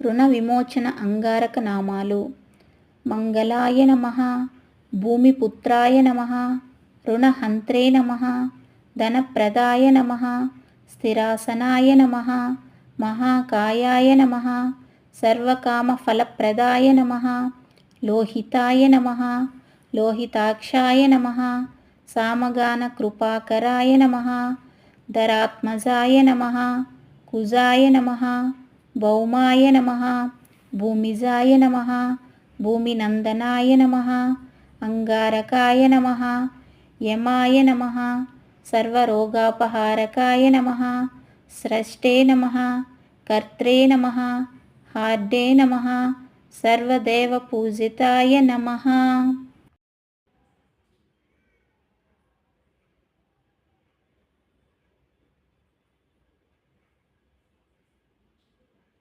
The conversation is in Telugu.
రుణ విమోచన అంగారక నామాలు. మంగళాయ నమ భూమిపుత్రాయ నమ రుణహంత్రే నమ ధనప్రదాయ నమ స్థిరాసనాయ నమ మహాకాయాయ నమ సర్వకామఫలప్రదాయ నమ లోహితాయ నమ లోహితాక్షాయ నమ సామగాన కృపాకరాయ నమ ధరాత్మజాయ నమ కుజాయ నమ భౌమాయ నమ భూమిజాయ నమ భూమినందనాయ నమ అంగారకాయ నమ యమాయ నమ సర్వరోగాపహారకాయ నమ స్రష్టే నమ కర్త్రే నమ హార్డే నమ సర్వదేవ పూజితాయ నమ.